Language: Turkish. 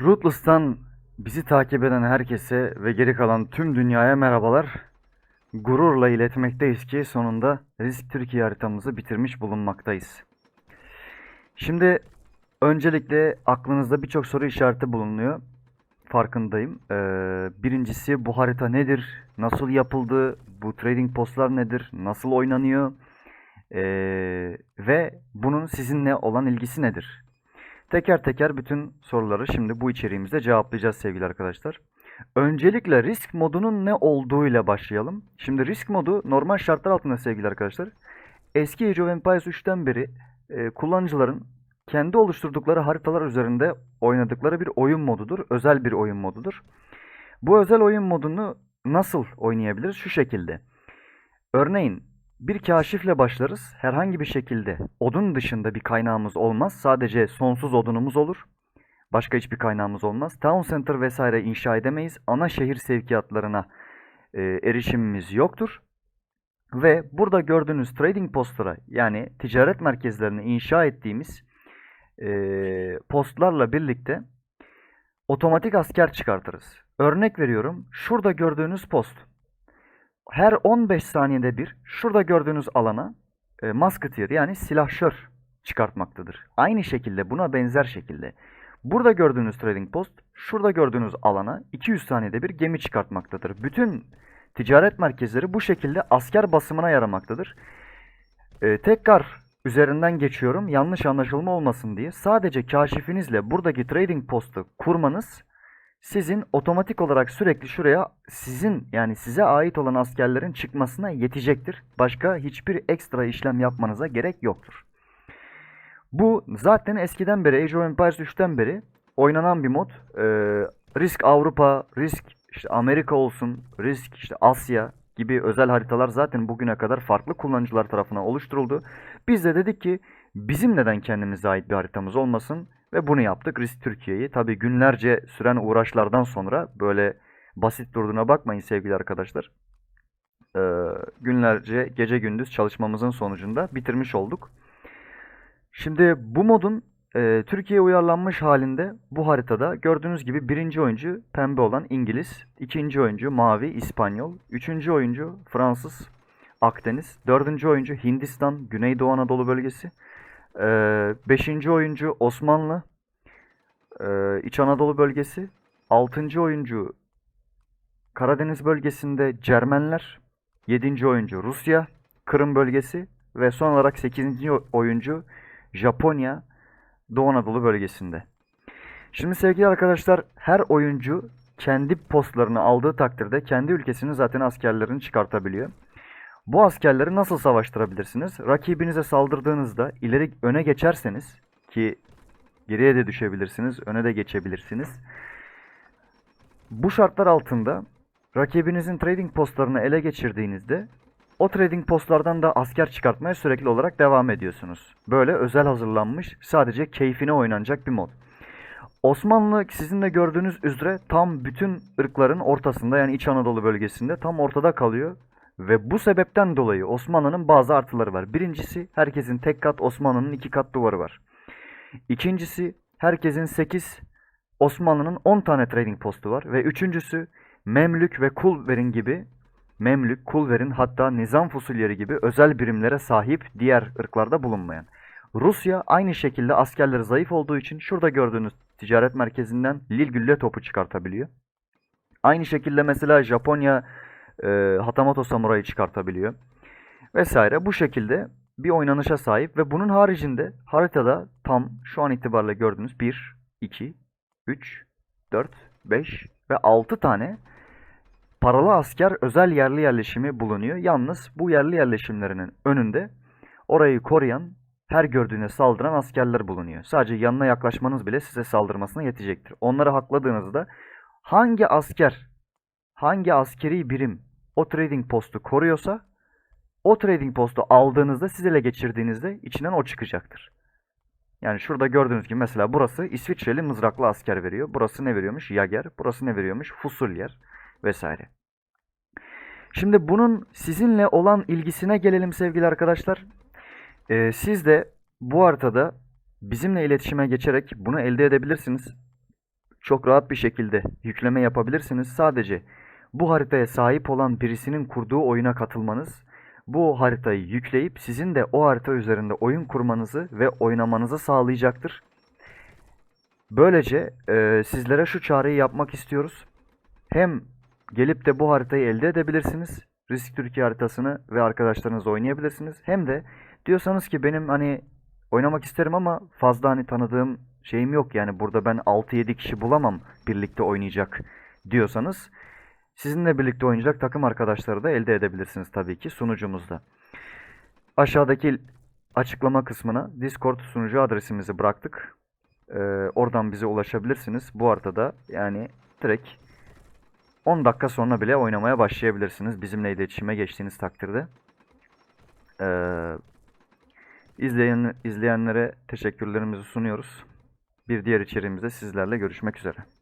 Rootless'tan bizi takip eden herkese ve geri kalan tüm dünyaya merhabalar. Gururla iletmekteyiz ki sonunda Risk Türkiye haritamızı bitirmiş bulunmaktayız. Şimdi öncelikle aklınızda birçok soru işareti bulunuyor. Farkındayım. Ee, birincisi bu harita nedir? Nasıl yapıldı? Bu trading postlar nedir? Nasıl oynanıyor? Ee, ve bunun sizinle olan ilgisi nedir? Teker teker bütün soruları şimdi bu içeriğimizde cevaplayacağız sevgili arkadaşlar. Öncelikle risk modunun ne olduğuyla başlayalım. Şimdi risk modu normal şartlar altında sevgili arkadaşlar. Eski Age of Empires 3'ten beri e, kullanıcıların kendi oluşturdukları haritalar üzerinde oynadıkları bir oyun modudur. Özel bir oyun modudur. Bu özel oyun modunu nasıl oynayabiliriz? Şu şekilde. Örneğin bir kaşifle başlarız. Herhangi bir şekilde odun dışında bir kaynağımız olmaz. Sadece sonsuz odunumuz olur. Başka hiçbir kaynağımız olmaz. Town center vesaire inşa edemeyiz. Ana şehir sevkiyatlarına e, erişimimiz yoktur. Ve burada gördüğünüz trading postlara yani ticaret merkezlerini inşa ettiğimiz e, postlarla birlikte otomatik asker çıkartırız. Örnek veriyorum. Şurada gördüğünüz post her 15 saniyede bir şurada gördüğünüz alana e, musketeer yani silahşör çıkartmaktadır. Aynı şekilde buna benzer şekilde burada gördüğünüz trading post şurada gördüğünüz alana 200 saniyede bir gemi çıkartmaktadır. Bütün ticaret merkezleri bu şekilde asker basımına yaramaktadır. E, tekrar üzerinden geçiyorum yanlış anlaşılma olmasın diye. Sadece kaşifinizle buradaki trading postu kurmanız sizin otomatik olarak sürekli şuraya sizin yani size ait olan askerlerin çıkmasına yetecektir. Başka hiçbir ekstra işlem yapmanıza gerek yoktur. Bu zaten eskiden beri Age of Empires 3'ten beri oynanan bir mod. Ee, Risk Avrupa, Risk işte Amerika olsun, Risk işte Asya gibi özel haritalar zaten bugüne kadar farklı kullanıcılar tarafından oluşturuldu. Biz de dedik ki bizim neden kendimize ait bir haritamız olmasın ve bunu yaptık Risk Türkiye'yi. Tabi günlerce süren uğraşlardan sonra böyle basit durduğuna bakmayın sevgili arkadaşlar. Ee, günlerce gece gündüz çalışmamızın sonucunda bitirmiş olduk. Şimdi bu modun e, Türkiye'ye uyarlanmış halinde bu haritada gördüğünüz gibi birinci oyuncu pembe olan İngiliz, ikinci oyuncu mavi İspanyol, üçüncü oyuncu Fransız Akdeniz, dördüncü oyuncu Hindistan Güneydoğu Anadolu bölgesi, ee, beşinci oyuncu Osmanlı ee, İç Anadolu bölgesi, altıncı oyuncu Karadeniz bölgesinde Cermenler, yedinci oyuncu Rusya, Kırım bölgesi ve son olarak sekizinci oyuncu Japonya, Doğu Anadolu bölgesinde. Şimdi sevgili arkadaşlar her oyuncu kendi postlarını aldığı takdirde kendi ülkesinin zaten askerlerini çıkartabiliyor. Bu askerleri nasıl savaştırabilirsiniz? Rakibinize saldırdığınızda ileri öne geçerseniz ki geriye de düşebilirsiniz, öne de geçebilirsiniz. Bu şartlar altında rakibinizin trading postlarını ele geçirdiğinizde o trading postlardan da asker çıkartmaya sürekli olarak devam ediyorsunuz. Böyle özel hazırlanmış, sadece keyfine oynanacak bir mod. Osmanlı sizin de gördüğünüz üzere tam bütün ırkların ortasında yani İç Anadolu bölgesinde tam ortada kalıyor. Ve bu sebepten dolayı Osmanlı'nın bazı artıları var. Birincisi herkesin tek kat Osmanlı'nın iki kat duvarı var. İkincisi herkesin 8 Osmanlı'nın 10 tane trading postu var. Ve üçüncüsü Memlük ve Kulverin gibi Memlük, Kulverin hatta nizam fusulleri gibi özel birimlere sahip diğer ırklarda bulunmayan. Rusya aynı şekilde askerleri zayıf olduğu için şurada gördüğünüz ticaret merkezinden Lil Gülle topu çıkartabiliyor. Aynı şekilde mesela Japonya e, Hatamoto Samurai'yi çıkartabiliyor. Vesaire bu şekilde bir oynanışa sahip ve bunun haricinde haritada tam şu an itibariyle gördüğünüz 1, 2, 3, 4, 5 ve 6 tane paralı asker özel yerli yerleşimi bulunuyor. Yalnız bu yerli yerleşimlerinin önünde orayı koruyan her gördüğüne saldıran askerler bulunuyor. Sadece yanına yaklaşmanız bile size saldırmasına yetecektir. Onları hakladığınızda hangi asker, hangi askeri birim o trading postu koruyorsa o trading postu aldığınızda siz ele geçirdiğinizde içinden o çıkacaktır. Yani şurada gördüğünüz gibi mesela burası İsviçreli mızraklı asker veriyor. Burası ne veriyormuş? Yager. Burası ne veriyormuş? Fusulyer vesaire. Şimdi bunun sizinle olan ilgisine gelelim sevgili arkadaşlar. Ee, siz de bu haritada bizimle iletişime geçerek bunu elde edebilirsiniz. çok rahat bir şekilde yükleme yapabilirsiniz. Sadece bu haritaya sahip olan birisinin kurduğu oyuna katılmanız, bu haritayı yükleyip sizin de o harita üzerinde oyun kurmanızı ve oynamanızı sağlayacaktır. Böylece e, sizlere şu çağrıyı yapmak istiyoruz. Hem gelip de bu haritayı elde edebilirsiniz. Risk Türkiye haritasını ve arkadaşlarınızla oynayabilirsiniz. Hem de diyorsanız ki benim hani oynamak isterim ama fazla hani tanıdığım şeyim yok. Yani burada ben 6-7 kişi bulamam birlikte oynayacak diyorsanız sizinle birlikte oynayacak takım arkadaşları da elde edebilirsiniz tabii ki sunucumuzda. Aşağıdaki açıklama kısmına Discord sunucu adresimizi bıraktık. Ee, oradan bize ulaşabilirsiniz. Bu haritada yani direkt 10 dakika sonra bile oynamaya başlayabilirsiniz. Bizimle iletişime geçtiğiniz takdirde. Ee, izleyen, izleyenlere teşekkürlerimizi sunuyoruz. Bir diğer içeriğimizde sizlerle görüşmek üzere.